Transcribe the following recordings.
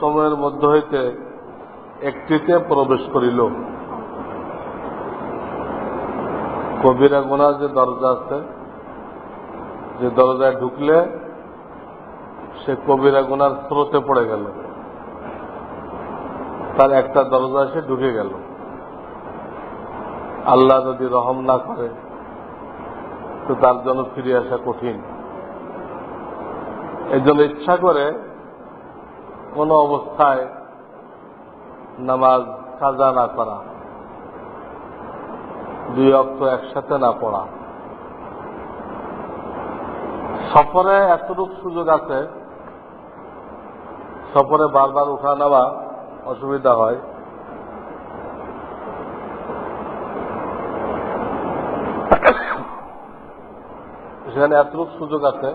সময়ের মধ্য হইতে একটিতে প্রবেশ করিল। কবিরা গোনার যে দরজা আছে, যে দরজায় ঢুকলে সে কবিরা গোনার স্রোতে পড়ে গেল। তার একটা দরজা এসে ঢুকে গেল। আল্লাহ যদি রহম না করে, তো তার জন্য ফিরে আসা কঠিন। এই জন্য ইচ্ছা করে কোনো অবস্থায় নামাজ সাজা না করা, দুই অক্ত একসাথে না পড়া। সফরে এতটুকু সুযোগ আছে, সফরে বারবার উঠা নেওয়া অসুবিধা হয়। সেখানে এতটুকু সুযোগ আছে।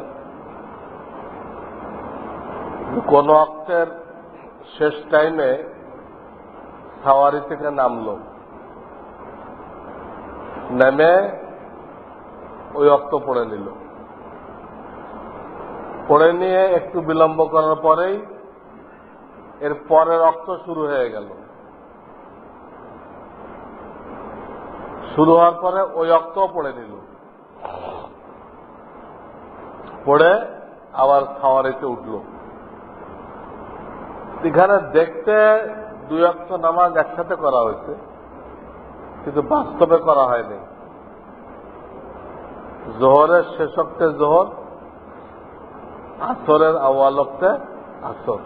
কোন অক্টের শেষ টাইমে সাওয়ারি থেকে নামলো। নেমে ওই অক্ত পড়ে নিল। পড়ে নিয়ে একটু বিলম্ব করার পরেই এর পরের অক্ত শুরু হয়ে গেল। শুরু হওয়ার পরে ওই অক্ত পড়ে নিল। পড়ে আবার খাওয়ারিতে উঠল। এখানে দেখতে দুই অক্ষ নামাজ একসাথে করা হয়েছে, কিন্তু বাস্তবে করা হয়নি। জোহরের শেষ অক্টে জোহর, আসরের আওয়াল আসর।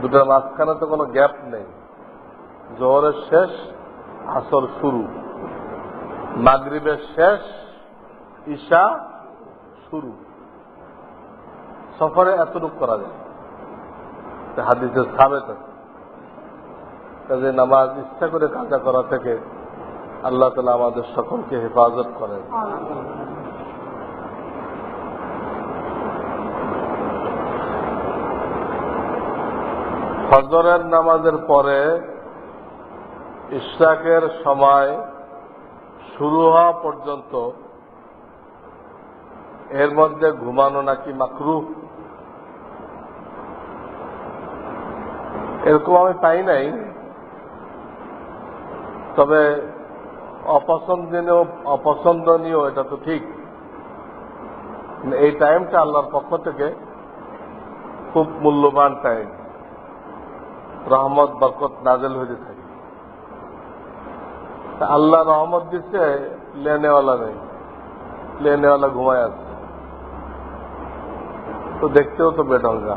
দুটার মাঝখানে তো কোনো গ্যাপ নেই। জোহরের শেষ, আসর শুরু। মাগরিবের শেষ, ঈশা শুরু। সফরে এতটুকু করা যায়। হাদিসে সাবেত কাজে নামাজ ইচ্ছা করে কাজা করা থেকে আল্লাহ তালা আমাদের সকলকে হেফাজত করেন। ফজরের নামাজের পরে ইশরাকের সময় শুরু হওয়া পর্যন্ত এর মধ্যে ঘুমানো নাকি মাকরু এরকম আমি পাই নাই। তবে অপছন্দনীয় অপছন্দনীয়, এটা তো ঠিক। এই টাইমটা আল্লাহর পক্ষ থেকে খুব মূল্যবান টাইম রহমত, বরকত নাজেল হয়ে থাকে। আল্লাহ রহমত দিচ্ছে লেনেওয়ালা নেই। লেনেওয়ালা ঘুমায় আছে। তো দেখতেও তো বেডঙ্গা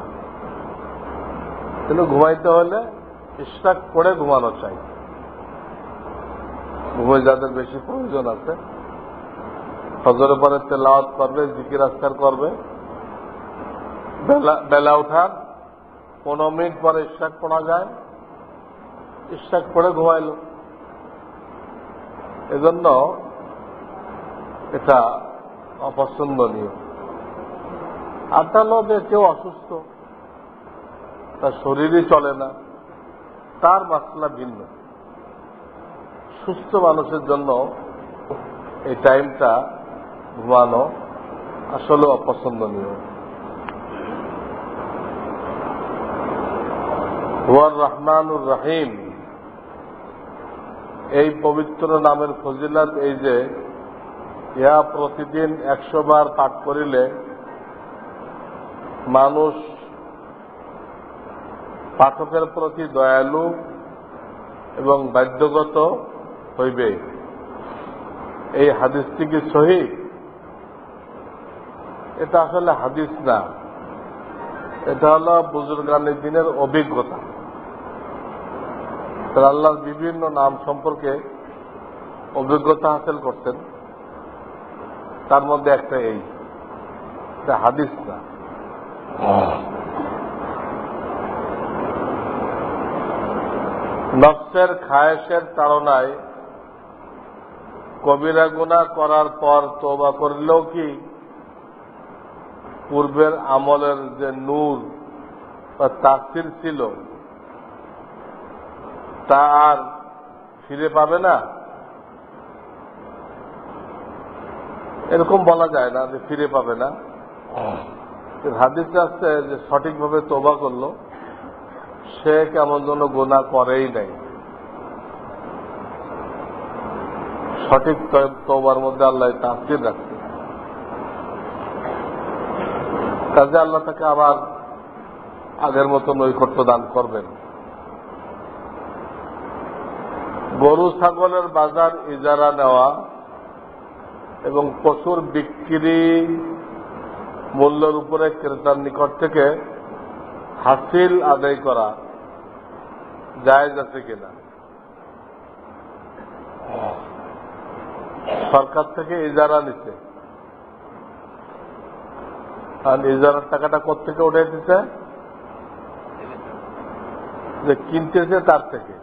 কিন্তু ঘুমাইতে হলে ইশরাক করে ঘুমানো চাই। ঘুমে যাদের বেশি প্রয়োজন আছে। ফজরের পরে তেলাওয়াত করবে, জিকির আজকার করবে। বেলা- ওঠার পনেরো মিনিট পরে ইশরাক পড়া যায়। ইশরাক পড়ে ঘুমাইল। এজন্য এটা অপছন্দনীয়। আর তাহলে কেউ অসুস্থ। তার শরীরই চলে না। তার মাসলা ভিন্ন। সুস্থ মানুষের জন্য এই টাইমটা ঘুমানো আসলে অপছন্দনীয়। হুয়ার রহমানুর রাহিম। এই পবিত্র নামের ফজিলাত এই যে, ইহা প্রতিদিন একশো বার পাঠ করিলে মানুষ পাঠকের প্রতি দয়ালু এবং বাধ্যগত হইবে। এই হাদিসটি কি সহি? এটা আসলে হাদিস না। এটা হলো বুজুর্গানের দিনের অভিজ্ঞতা। আল্লাহর বিভিন্ন নাম সম্পর্কে অভিজ্ঞতা হাসিল করতেন। তার মধ্যে একটা এই। হাদিস না। নফসের খায়েশের তাড়নায় কবিরা গুণা করার পর তোবা করলেও কি? পূর্বের আমলের যে নূর বা তাসির ছিল তা আর ফিরে পাবে না? এরকম বলা যায় না যে ফিরে পাবে না। হাদিসে আসছে যে সঠিকভাবে তোবা করল। সে কেমন যেন গোনা করেই নাই। সঠিক তোবার মধ্যে আল্লাহ তাস্তির রাখছে। কাজে আল্লাহ তাকে আবার আগের মতো নৈকট্য দান করবেন। গরু, ছাগলের বাজার ইজারা নেওয়া এবং পশুর বিক্রি মূল্যের উপরে ক্রেতার নিকট থেকে হাসিল আদায় করা জায়েজ আছে কিনা? সরকার থেকে ইজারা নিচ্ছে আর ইজারার টাকাটা কোথেকে উঠে দিচ্ছে যে কিনতেছে তার থেকে।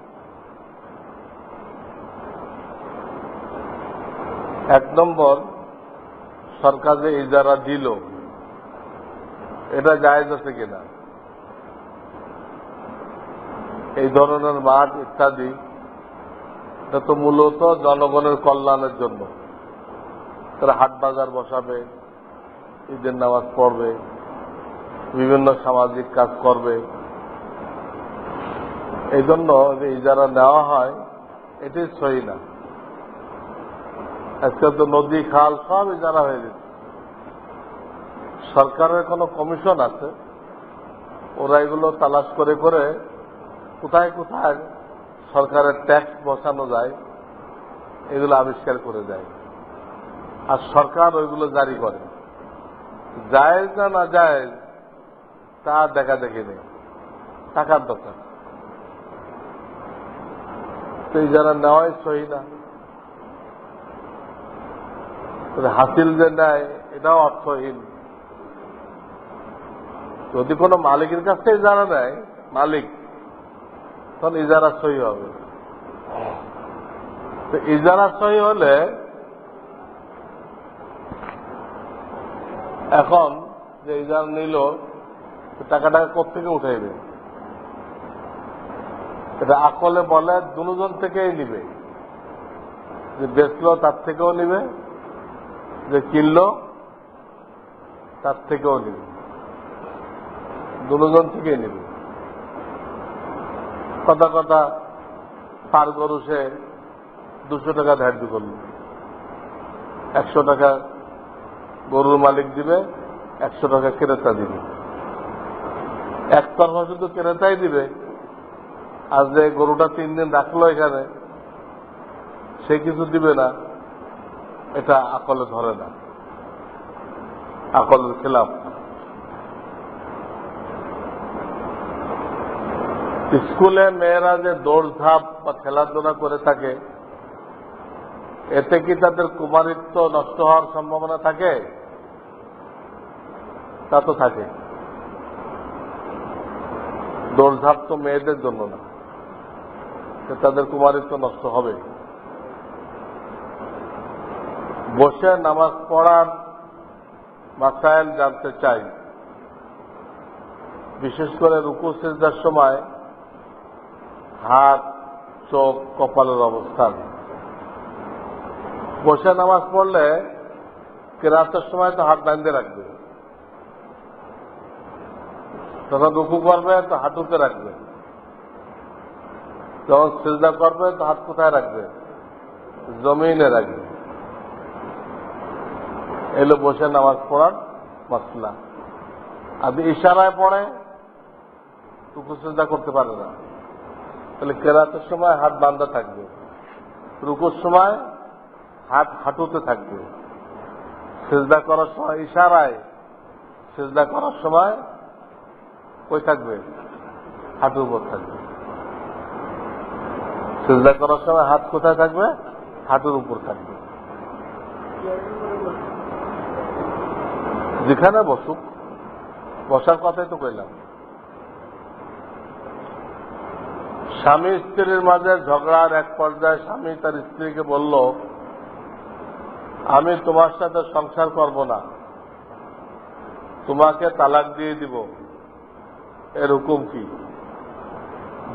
এক নম্বর, সরকার যে ইজারা দিল, এটা জায়েজ আছে কিনা? এই ধরনের মাঠ ইত্যাদি, এটা তো মূলত জনগণের কল্যাণের জন্য। তারা হাট বাজার বসাবে, ঈদের নামাজ পড়বে, বিভিন্ন সামাজিক কাজ করবে। এই জন্য যে ইজারা নেওয়া হয়, এটি সই না। আজকাল তো নদী, খাল সব ইজারা হয়ে গেছে। সরকারের কোনো কমিশন আছে, ওরা এগুলো তালাশ করে করে কোথায় কোথায় সরকারের ট্যাক্স বসানো যায়, এগুলো আবিষ্কার করে দেয়। আর সরকার ওইগুলো জারি করে। জায়েজ না না জায়েজ, তা দেখা দেখি নেই। টাকার দরকার। তো যারা নেওয়াই সহি না হাসিল যে নেয়, এটাও অর্থহীন। যদি কোনো মালিকের কাছ থেকে যারা নেয়, মালিক তখন ইজারা সহি হবে। তো ইজারা সহি হলে এখন যে ইজারা নিল টাকাটা কোথেকে উঠাইবে? এটা আকলে বলে দুজন থেকেই নিবে। যে বেচলো তার থেকেও নিবে, যে কিনলো তার থেকেও নিবে। দুজন থেকেই নিবে। কথা কথা পার গরু সে দুশো টাকা ধার্য করল। একশো টাকা গরুর মালিক দিবে, একশো টাকা ক্রেতা দিবে। একতরফা শুধু ক্রেতাই দিবে। আর যে গরুটা তিন দিন রাখল এখানে, সে কিছু দিবে না, এটা আকলে ধরে না। আকলের খেলাফ। স্কুলে মেয়েরা যে দৌড়ঝাঁপ বা খেলাধুলা করে থাকে, এতে কি তাদের কুমারিত্ব নষ্ট হওয়ার সম্ভাবনা থাকে? তা তো থাকে। দৌড় দৌড়ঝাঁপ তো মেয়েদের জন্য না তাদের কুমারিত্ব নষ্ট হবে। বসে নামাজ পড়ার মাসাইল জানতে চাই। বিশেষ করে রুকু সেজদার সময় হাত, চোখ, কপালের অবস্থান। বসে নামাজ পড়লে কেরাতের সময় তো হাত বাঁধে রাখবে। তখন রুকু করবে, তো হাঁটুতে রাখবে। যখন সেজদা করবে, তো হাত কোথায় রাখবে? জমিনে রাখবে। এলো বসে নামাজ পড়ার মশলা আর ইশারায় পড়ে, রুকু সেজদা করতে পারে না। তাহলে কেরাতের সময় হাত বান্ধা থাকবে। রুকুর সময় হাত হাঁটুতে থাকবে। সেজদা করার সময় ইশারায়, সেজদা করার সময় কই থাকবে, হাঁটুর উপর থাকবে। সেজদা করার সময় হাত কোথায় থাকবে? হাঁটুর উপর থাকবে। যেখানে বসুক, বসার কথাই তো কইলাম। স্বামী স্ত্রীর মাঝে ঝগড়ার এক পর্যায়ে স্বামী তার স্ত্রীকে বলল, আমি তোমার সাথে সংসার করব না। তোমাকে তালাক দিয়ে দিব। এর হুকুম কি?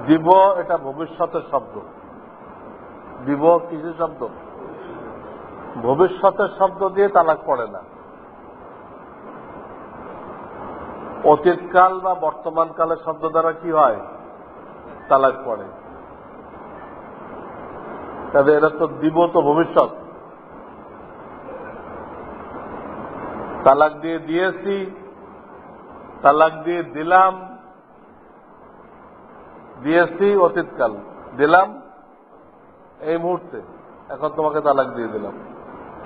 দিব এটা ভবিষ্যতের শব্দ। দিব কিছু শব্দ? ভবিষ্যতের শব্দ দিয়ে তালাক পড়ে না। অতীতকাল বা বর্তমান কালের শব্দ দ্বারা কি হয়? তালাক পড়ে। তাহলে এরা তো দিব তো ভবিষ্যৎ। তালাক দিয়ে দিয়েছি, তালাক দিয়ে দিলাম, দিয়েছি অতীতকাল। দিলাম এই মুহূর্তে। এখন তোমাকে তালাক দিয়ে দিলাম।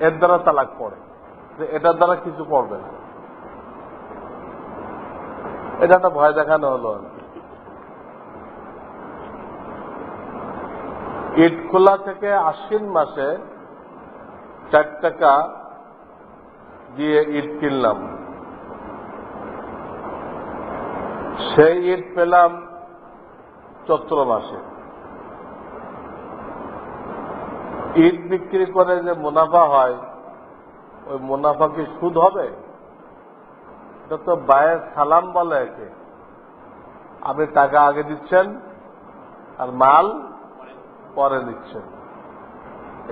এর দ্বারা তালাক পড়ে। যে এটার দ্বারা কিছু পড়বে না। এটা একটা ভয় দেখানো হলো। আর কি। ইট খোলা থেকে আশ্বিন মাসে চার টাকা দিয়ে ইট কিনলাম। সেই ইট পেলাম চৈত্র মাসে। ইট বিক্রি করে যে মুনাফা হয়, ওই মুনাফা কি সুদ হবে? এটা তো বায়ের সালাম বলে একে। আপনি টাকা আগে দিচ্ছেন, আর মাল পরে দিচ্ছেন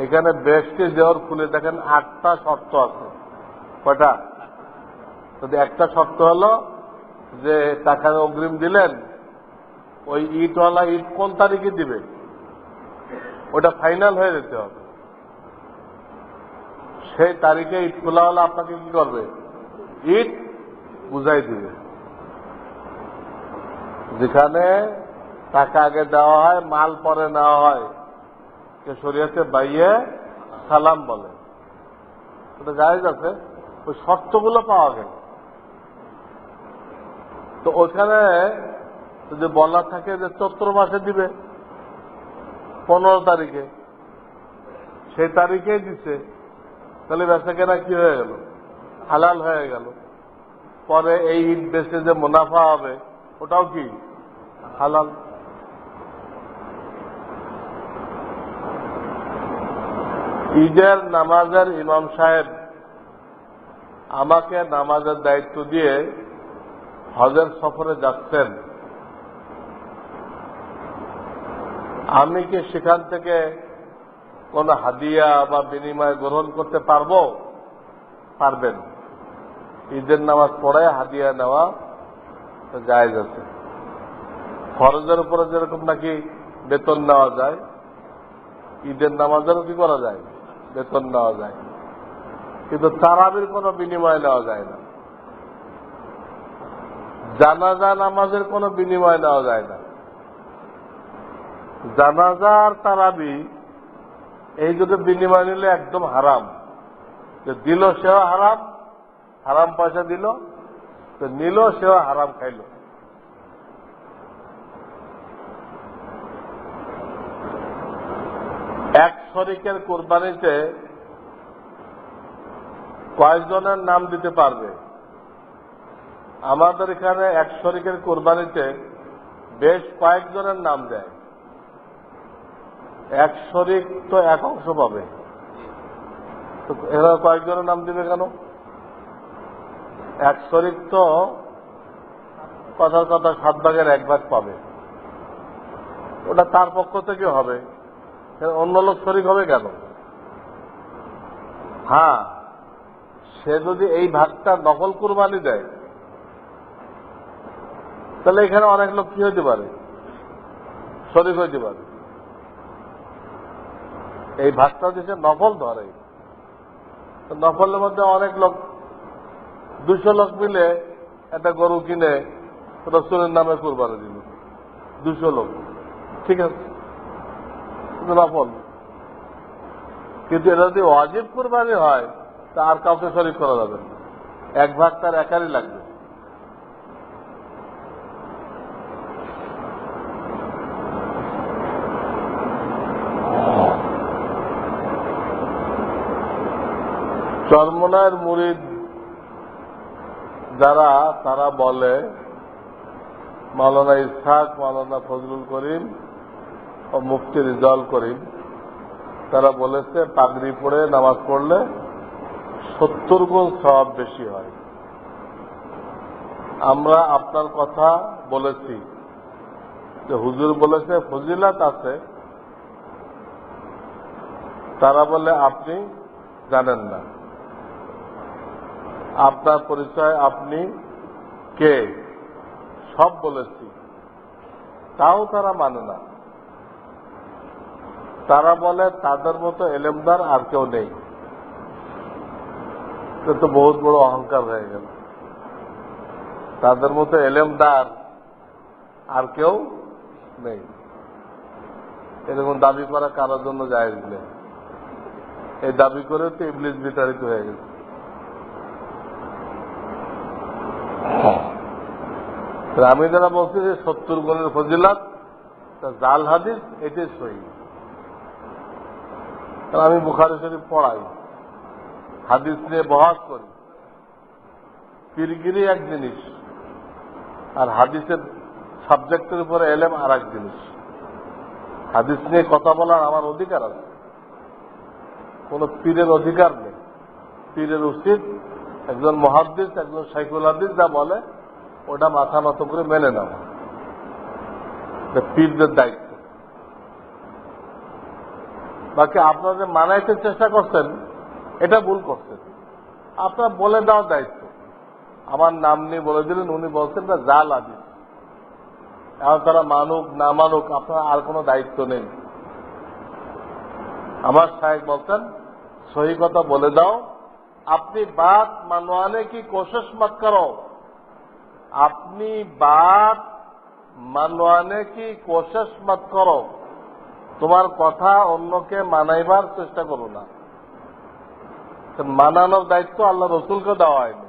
এখানে বেশটি দেওয়ার খুলে দেখেন আটটা শর্ত আছে। যদি একটা শর্ত হলো যে টাকা অগ্রিম দিলেন, ওই ইটওয়ালা ইট কোন তারিখে দিবে? ওটা ফাইনাল হয়ে যেতে হবে। সেই তারিখে ইট খোলাওয়ালা আপনাকে কি করবে? ইট বুঝাই দিবে। যেখানে টাকা আগে দেওয়া হয়, মাল পরে নেওয়া হয়। কে শরীয়তে বাইয়ে সালাম বলে। ওটা জায়েজ আছে, ওই শর্তগুলো পাওয়া গেল। তো ওখানে যদি বলা থাকে যে চৈত্র মাসে দিবে, পনেরো তারিখে। সেই তারিখেই দিচ্ছে তাহলে বেচা কেনা কি হয়ে গেল? হালাল হয়ে গেল। পরে এই ঈদ বেচে যে মুনাফা হবে, ওটাও কি? হালাল। ঈদের নামাজের ইমাম সাহেব আমাকে নামাজের দায়িত্ব দিয়ে হজের সফরে যাচ্ছেন। আমি কি সেখান থেকে কোন হাদিয়া বা বিনিময় গ্রহণ করতে পারব? পারবেন। ঈদের নামাজ পড়ে হাদিয়া নেওয়া জায়েজ আছে। ফরজের উপরে যেরকম নাকি বেতন নেওয়া যায়, ঈদের নামাজেরও কি করা যায়? বেতন নেওয়া যায়। কিন্তু তারাবির কোনো বিনিময় নেওয়া যায় না। জানাজা, নামাজের কোনো বিনিময় নেওয়া যায় না। জানাজা আর তারাবি, এই দুটো বিনিময় নিলে একদম হারাম। যে দিল সেও হারাম হারাম পয়সা দিল, তো নিল সেও হারাম খাইল। এক শরিকের কোরবানিতে কয়েকজনের নাম দিতে পারবে। আমাদের এখানে এক শরিকের কোরবানিতে বেশ কয়েকজনের নাম দেয়। এক শরিক তো এক অংশ পাবে। এরা কয়েকজনের নাম দিবে কেন? এক শরিক তো কথার কথা সাত ভাগের এক ভাগ পাবে। ওটা তার পক্ষ থেকে হবে। অন্য লোক শরিক হবে কেন? হ্যাঁ সে যদি এই ভাগটা নকল কুরবানি দেয়, তাহলে এখানে অনেক লোক কি হইতে পারে? শরিক হইতে পারে। এই ভাগটা দেশে নকল ধরে নকলের মধ্যে অনেক লোক দুশো লোক মিলে একটা গরু কিনে রসুলের নামে কুরবানি দিল। দুশো লোক। ঠিক আছে? নফল কিন্তু এটা যদি অজিব কুরবানি হয়, তা আর কাউকে শরিক করা যাবে। এক ভাগ তার একারই লাগবে চরমনার মুরিদ যারা, তারা বলে, মাওলানা ইসহাক, মাওলানা ফজলুল করিম ও মুফতি রিজাল করিম, তারা বলেছে, পাগড়ি পরে নামাজ পড়লে সত্তর গুণ সব বেশি হয়। আমরা আপনার কথা বলেছি। যে হুজুর বলেছে, ফজিলাত আছে। তারা বলে, আপনি জানেন না। আপনার পরিচয় আপনি কে? সব বলেছি। তাও তারা মানে না। তারা বলে, তাদের মতো এলেমদার আর কেউ নেই। তো বহুত বড় অহংকার হয়ে গেল। তাদের মতো এলেমদার আর কেউ নেই। এরকম দাবি করা কারোর জন্য যায় নেই। এই দাবি করে তো ইবলিশ বিতাড়িত হয়ে গেছে। আমি যারা বলছি যে, সত্তর গুণের ফজিলাত জাল হাদিস, এটাই সহি। কারণ আমি বুখারি শরীফ পড়াই। হাদিস নিয়ে বহাস করি। পীরগিরি এক জিনিস, আর হাদিসের সাবজেক্টের উপরে এলেম আর এক জিনিস। হাদিস নিয়ে কথা বলার আমার অধিকার আছে। কোন পীরের অধিকার নেই। পীরের উচিত একজন মহাদ্দিস, একজন সাইকুল হাদিস যা বলে, ওটা মাথা নত করে মেনে নেওয়া। পীরদের দায়িত্ব। বাকি আপনারা যে মানাইতে চেষ্টা করছেন, এটা ভুল করছেন। আপনার বলে দেওয়ার দায়িত্ব। আমার নাম নিয়ে বলে দিলেন, উনি বলছেন, না জাল আদি এখন তারা মানুক, না মানুক, আপনার আর কোনো দায়িত্ব নেই। আমার সাহেব বলছেন, সহি কথা বলে দাও। আপনি বাত মানোয়ানে কি কোশিশ মত করো? আপনি বাত মানোয়ানে কি কোশিশ মত করো? তোমার কথা অন্যকে মানাইবার চেষ্টা করো না। মানানোর দায়িত্ব আল্লাহ রসুলকে দেওয়া হয়নি।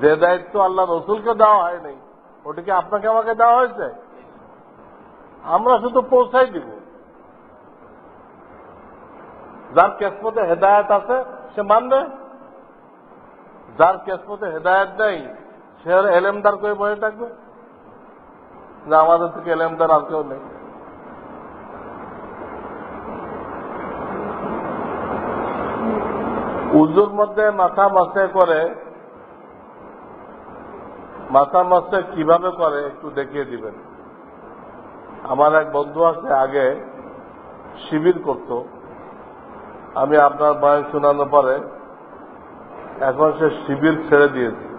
যে দায়িত্ব আল্লাহ রসুলকে দেওয়া হয়নি, ওটিকে আপনাকে আমাকে দেওয়া হয়েছে? আমরা শুধু পৌঁছাই দিব। যার কেসমতে হেদায়ত আছে, সে মানবে। যার কেসমতে হেদায়ত নেই, সে এলেমদার করে বসে থাকবে। যে আমাদের থেকে এলেমদার আর কেউ নেই। উজুর মধ্যে মাথা মাসে করে, মাথা মাসে কীভাবে করে একটু দেখিয়ে দিবেন। আমার এক বন্ধু আছে, আগে শিবির করত। আমি আপনার বয়স শোনানোর পরে এখন সে শিবির ছেড়ে দিয়েছে।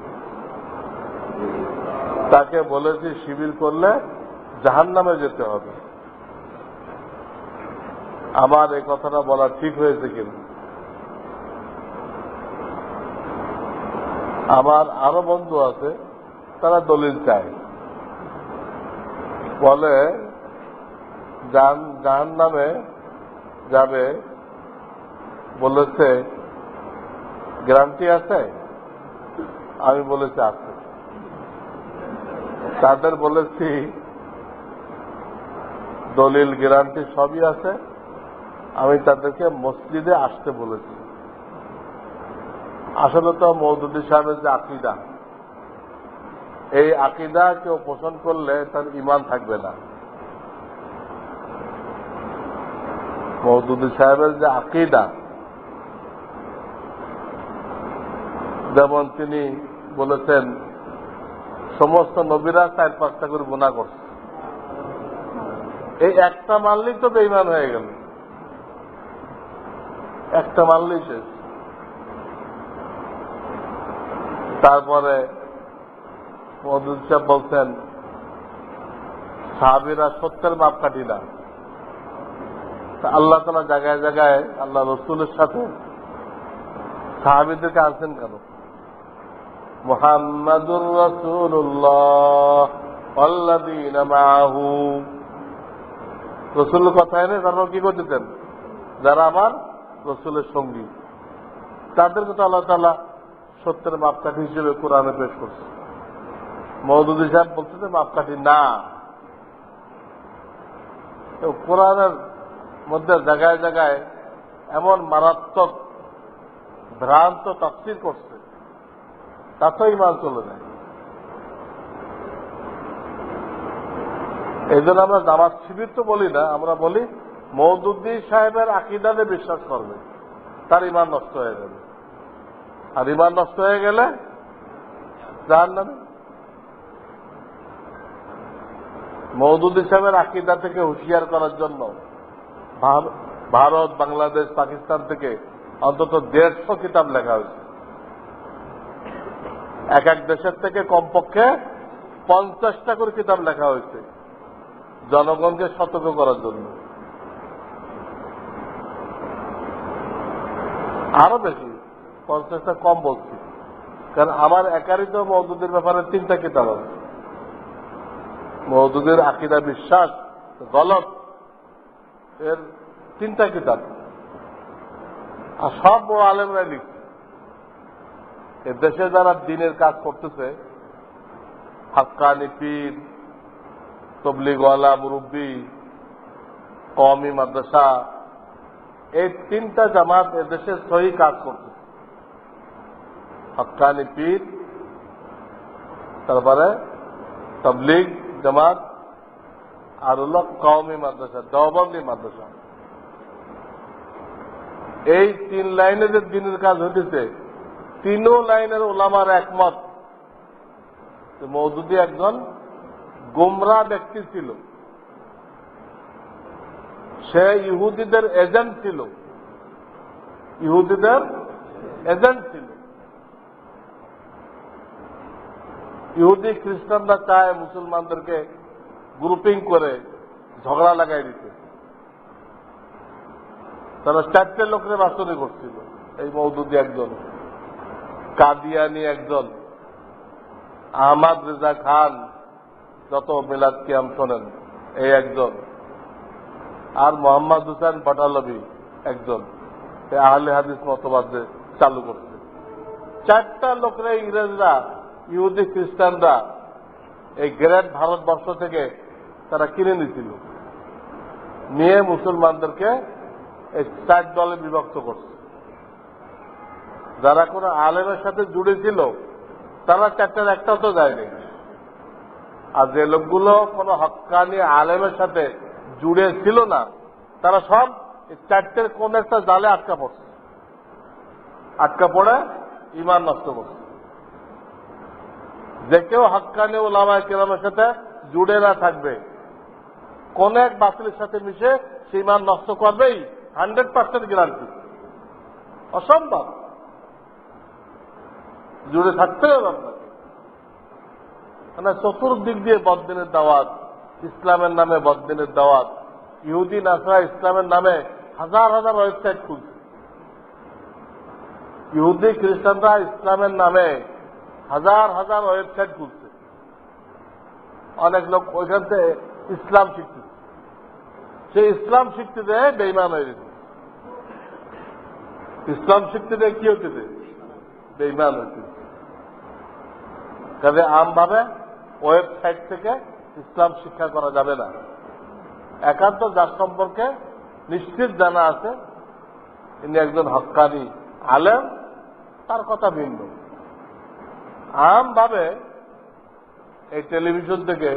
তাকে বলেছি শিবির করলে জাহান নামে যেতে হবে। আমার এই কথাটা বলা ঠিক হয়েছে কিন্তু। আমার আরও বন্ধু আছে, তারা দলিল চায়। বলে জাহান নামে যাবে, বলেছে, গ্যারান্টি আছে? আমি বলেছি, আছে। তাদের বলেছি, দলিল, গ্যারান্টি সবই আছে, আমি তাদেরকে মসজিদে আসতে বলেছি। আসলে তো মৌদুদ্দি সাহেবের যে আকিদা, এই আকিদা কেউ পোষণ করলে তার ইমান থাকবে না। মৌদুদ্দি সাহেবের যে আকিদা, যেমন তিনি বলেছেন সমস্ত নবীরা চার পাঁচটা করে গুণা করছে। এই একটা মানলেই তো বেইমান হয়ে গেল। একটা মানলেই শেষ। তারপরে মধুর সাহেব বলছেন, সাহাবিরা সত্যের মাপকাঠি না। আল্লাহ তালা জায়গায় জায়গায় আল্লাহ রসুলের সাথে সাহাবিদেরকে আনছেন কেন? মোহাম্মদুর রসুল্লাহ রসুল কথায় নেই তারপর কি করতেছেন? যারা আমার রসুলের সঙ্গী। তাদেরকে তো আল্লাহ তালা সত্যের মাপকাঠি হিসেবে কোরআনে পেশ করছে। মৌদুদি সাহেব বলতেছে, মাপকাঠি না। কোরআনের মধ্যে জায়গায় জায়গায় এমন মারাত্মক ভ্রান্ত তাফসির করছে। তাতেও ইমান চলে যায়। এই জন্য আমরা জামাত শিবির তো বলি না, আমরা বলি মৌদুদ্দিন সাহেবের আকিদাতে বিশ্বাস করবে। তার ইমান নষ্ট হয়ে যাবে। আর ইমান নষ্ট হয়ে গেলে জাহান নামে মৌদুদ্দিন সাহেবের আকিদা থেকে হুঁশিয়ার করার জন্য ভারত, বাংলাদেশ, পাকিস্তান থেকে অন্তত দেড়শো কিতাব লেখা হয়েছে। এক এক দেশের থেকে কমপক্ষে পঞ্চাশটা করে কিতাব লেখা হয়েছে জনগণকে সতর্ক করার জন্য। আরও বেশি, পঞ্চাশটা কম বলছি। কারণ আমার একারই তো মৌদুদের ব্যাপারে তিনটা কিতাব আছে। মৌদুদের আকিদা বিশ্বাস, গলত, এর তিনটা কিতাব। আর সব বড় আলেমরা লিখছে। এ দেশে যারা দিনের কাজ করতেছে, হাক্কানি পীর, তবলিগওয়ালা, মুরব্বী, কওমি মাদ্রাসা, এই তিনটা জামাত এদেশে সহি কাজ করতেছে। হকানি পীর, তারপরে তবলিগ জামাত, আর হল কওমি মাদ্রাসা, দেওবন্দি মাদ্রাসা। এই তিন লাইনে যে দিনের কাজ হইতেছে তিনও লাইনের ওলামার একমত মৌদুদি একজন গোমরা ব্যক্তি ছিল। সে ইহুদিদের এজেন্ট ছিল। ইহুদিদের এজেন্ট ছিল। ইহুদি খ্রিস্টানরা চায় মুসলমানদেরকে গ্রুপিং করে ঝগড়া লাগাই দিতে। তারা চারটে লোকের বাসনে করছিল, এই মৌদুদি একজন। কাদিয়ানি একজন। আহমাদ রেজা খান যত মিলাদ কিয়াম শোনেন, এই একজন। আর মোহাম্মদ হুসেন পাটালবি একজন। আহলে হাদিস মতবাদ চালু করছে। চারটা লোকরা ইংরেজরা, ইহুদি খ্রিস্টানরা এই গ্রেট ভারতবর্ষ থেকে তারা কিনে নিছিল। নিয়ে মুসলমানদেরকে এই চার দলে বিভক্ত করছে। যারা কোনো আলেমের সাথে জুড়ে ছিল, তারা চারটার একটাও তো যায়নি। আর যে লোকগুলো কোনো হক্কানি আলেমের সাথে জুড়ে ছিল না, তারা সব চারটের কোন একটা জালে আটকা পড়ছে। আটকা পড়ে ইমান নষ্ট করছে। যে কেউ হাক্কানি ওলামায় কেরামের সাথে জুড়ে না থাকবে, কোন এক বাতিলের সাথে মিশে সে ইমান নষ্ট করবেই, হান্ড্রেড পার্সেন্ট গ্যারান্টি অসম্ভব। জুড়ে থাকতে হবে আপনাকে। মানে চতুর্দিক দিয়ে বদিনের দাওয়াত, ইসলামের নামে বদিনের দাওয়াত, ইহুদি, নাসরা, ইসলামের নামে হাজার হাজার ওয়েবসাইট খুলছে। ইহুদি, খ্রিস্টানরা ইসলামের নামে হাজার হাজার ওয়েবসাইট খুলছে। অনেক লোক ওইখান থেকে ইসলাম শিখতেছে। সে ইসলাম শিখতে দেয় বেইমান হয়ে গেছে। ইসলাম শিখতে দেয় কি হতে দেয় বেইমান হচ্ছে কাজে আমভাবে ওয়েবসাইট থেকে ইসলাম শিক্ষা করা যাবে না। একান্ত যার সম্পর্কে নিশ্চিত জানা আছে, ইনি একজন হক্কানি আলেম, তার কথা ভিন্ন। আমভাবে এই টেলিভিশন থেকে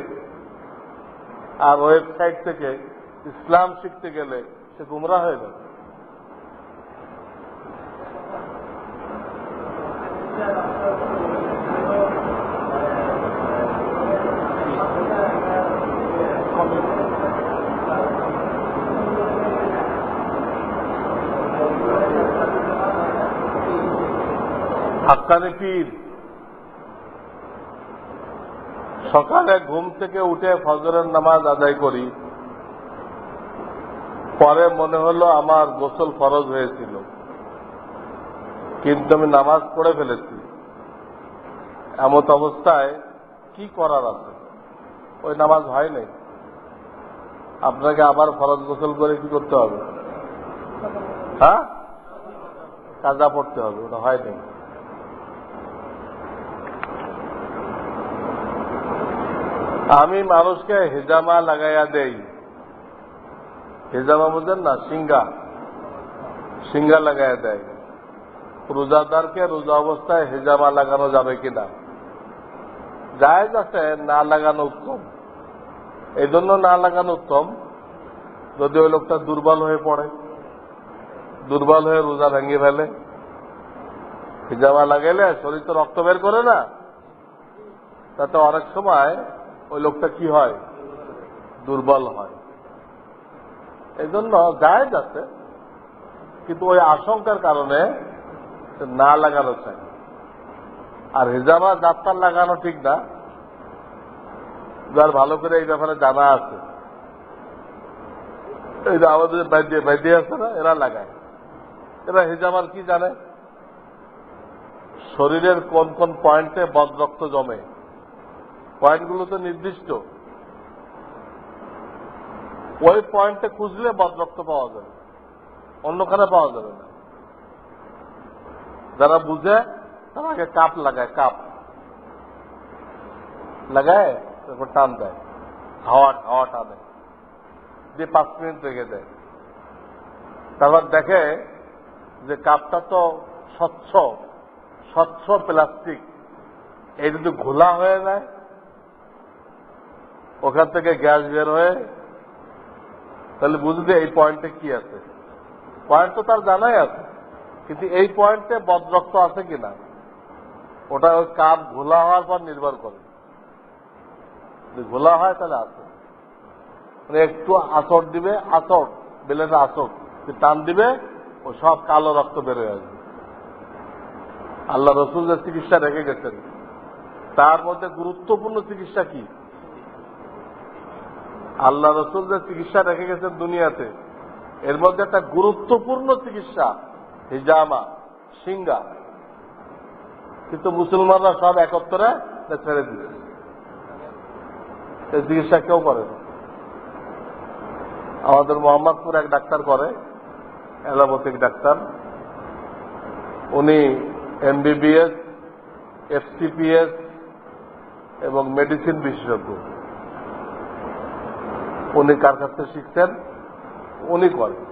আর ওয়েবসাইট থেকে ইসলাম শিখতে গেলে সে গুমরা হয়ে যাবে। হাক্কানি পীর সকালে ঘুম থেকে উঠে ফজরের নামাজ আদায় করি। পরে মনে হলো আমার গোসল ফরজ হয়েছিল। কিন্তু আমি নামাজ পড়ে ফেলেছি। এমত অবস্থায় কি করার আছে? ওই নামাজ হয় নাই। আপনাকে আবার ফরজ গোসল করে কি করতে হবে? হ্যাঁ? কাজা পড়তে হবে, ওটা হয় নাই। আমি মানুষকে হেজামা লাগাইয়া দেই। হেজামা বুঝেন না? সিঙ্গা সিঙ্গা লাগাইয়া দেয়। রোজাদারকে রোজা অবস্থায় হেজামা লাগানো যাবে কিনা? জায়েজ আছে, না লাগানো উত্তম। এই জন্য না লাগানো উত্তম। যদি ওই লোকটা দুর্বল হয়ে পড়ে, দুর্বল হয়ে রোজা ভেঙে ফেলে, হিজামা লাগাইলে শরীর তো রক্ত বের করে না। তাতে অনেক সময় ওই লোকটা কি হয়? দুর্বল হয়। এই জন্য জায়েজ আছে, কিন্তু ওই আশঙ্কার কারণে না লাগানো চাই। আর হিজামা যাত্রার লাগানো ঠিক না। যার ভালো করে এই ব্যাপারে জানা আছে। এই যে আমাদের বাইদ্যে বাইদ্যে আছে না, এরা লাগায়। এরা হিজামার কি জানে? শরীরের কোন কোন পয়েন্টে বদরক্ত জমে। পয়েন্টগুলো তো নির্দিষ্ট। ওই পয়েন্টে খুঁজলে বদরক্ত পাওয়া যাবে। অন্যখানে পাওয়া যাবে না। যারা বুঝে, তারা আগে কাপ লাগায় কাপ। লাগায়, তারপর টান দেয়। হাওয়া হাওয়া টানে। দিয়ে পাঁচ মিনিট রেখে দেয়। তারপর দেখে যে কাপটা তো স্বচ্ছ স্বচ্ছ প্লাস্টিক। এই যদি ঘোলা হয়ে যায় ওখান থেকে গ্যাস বের হয়ে, তাহলে বুঝবে এই পয়েন্টে কি আছে। পয়েন্ট তো তার জানাই আছে, কিন্তু এই পয়েন্টে বদরক্ত আছে কিনা, ওটা ওই কাপ ঘোলা হওয়ার পর নির্ভর করে। যদি ঘোলা হয় তাহলে আছে। মানে একটু আসর দিবে বেলেনে আসর, যে টান দিবে, ও সব কালো রক্ত বেরোয় আসবে। আল্লাহ রসুল চিকিৎসা রেখে গেছেন, তার মধ্যে গুরুত্বপূর্ণ চিকিৎসা কি? আল্লাহ রসুল যে চিকিৎসা রেখে গেছেন দুনিয়াতে, এর মধ্যে একটা গুরুত্বপূর্ণ চিকিৎসা, হিজামা সিঙ্গা কিন্তু মুসলমানরা সব একত্রে ছেড়ে দিচ্ছে এই চিকিৎসা কেউ করে না। আমাদের মোহাম্মদপুর এক ডাক্তার করে, অ্যালোপ্যাথিক ডাক্তার। উনি এমবিবিএস, এফসিপিএস এবং মেডিসিন বিশেষজ্ঞ। উনি কার কাছ থেকে শিখছেন? উনি করেন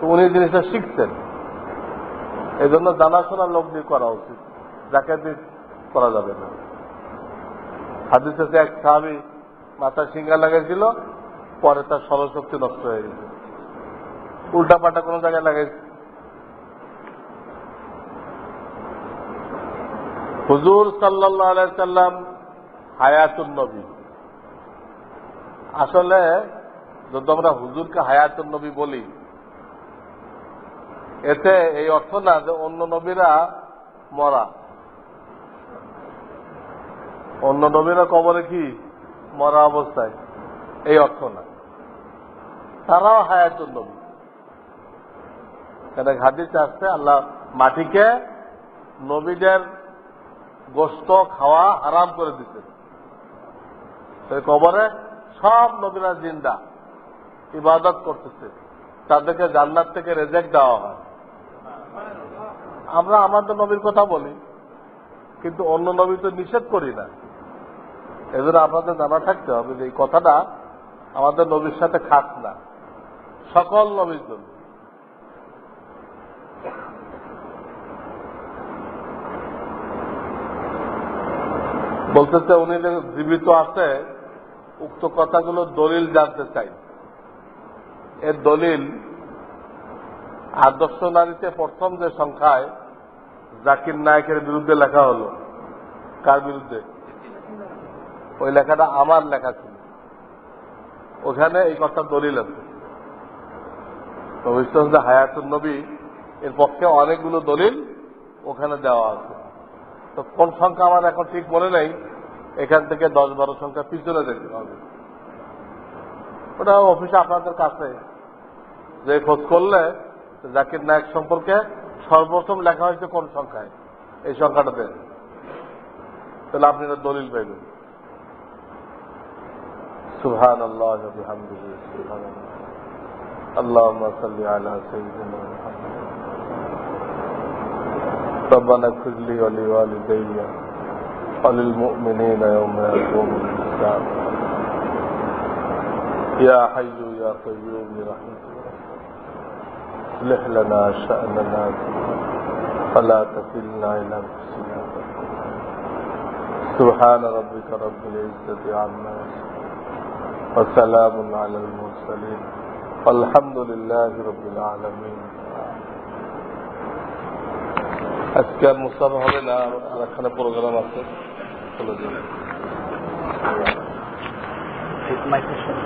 তো উনি জিনিসটা শিখছেন। এই জন্য জানাশোনা লোক দিয়ে করা উচিত। যাকে করা যাবে না। হাদিস আছে এক সাহাবি মাথায় সিঙ্গা লাগাইছিল, পরে তার সরশক্তি নষ্ট হয়ে গেছে। উল্টা পাল্টা কোনো জায়গায় লাগাইছে। হুজুর সাল্লাহ আলাইসাল্লাম হায়াতুন নবী। আসলে যদি আমরা হুজুরকে হায়াতুন নবী বলি, এতে এই অর্থ না যে অন্য নবীরা মরা। অন্য নবীরা কবরে কি? মরা অবস্থায়। এই অর্থ না। তারাও হায়াতুন নবী। কেন হাদিসে আসছে, আল্লাহ মাটিকে নবীদের গোস্ত খাওয়া আরাম করে দিতে কবরে সব নবীরা জিন্দা, ইবাদত করতেছে। তাদেরকে জান্নাত থেকে রেজেক্ট দেওয়া হয়। আমরা আমাদের নবীর কথা বলি, কিন্তু অন্য নবী তো নিষেধ করি না। এজন্য আপনাদের জানা থাকতে হবে যে এই কথাটা আমাদের নবীর সাথে খাস না। সকল নবীর জন্য। বলতেছে, উনি জীবিত আছে উক্ত কথাগুলো দলিল জানতে চাই। এর দলিল আদর্শ নারীতে প্রথম যে সংখ্যায় জাকির নায়কের বিরুদ্ধে লেখা হলো। কার বিরুদ্ধে? ওই লেখাটা আমার লেখা ছিল। ওখানে এই কথা দলিল আছে। নবী হায়াতুল নবী এর পক্ষে অনেকগুলো দলিল ওখানে দেওয়া আছে। তো কোন সংখ্যা আমার এখন ঠিক মনে নেই। এখান থেকে দশ বারো সংখ্যা পিছনে দেখতে হবে ওটা অফিসে আপনাদের কাছে যে খোঁজ করলে জাকির নায়ক সম্পর্কে সর্বপ্রথম লেখা হয়েছে কোন সংখ্যায় এই সংখ্যাটাতে তাহলে আপনি এটা দলিল পাইবেন সুহান আল্লাহ আল্লাহ সাল্লি আলা সাইয়্যিদিনা মুহাম্মদ ربنا اغفر لي ولوالدي وللمؤمنين يوم يقوم الحساب يا حي يا قيوم برحمتك اصلح لنا شأننا فلا تكلنا إلى أنفسنا سبحان ربك رب العزة عما يصفون وسلام على المرسلين والحمد لله رب العالمين আজকে আর মুস্তাফ হবে না আর এখানে প্রোগ্রাম আছে যাবে Take my question.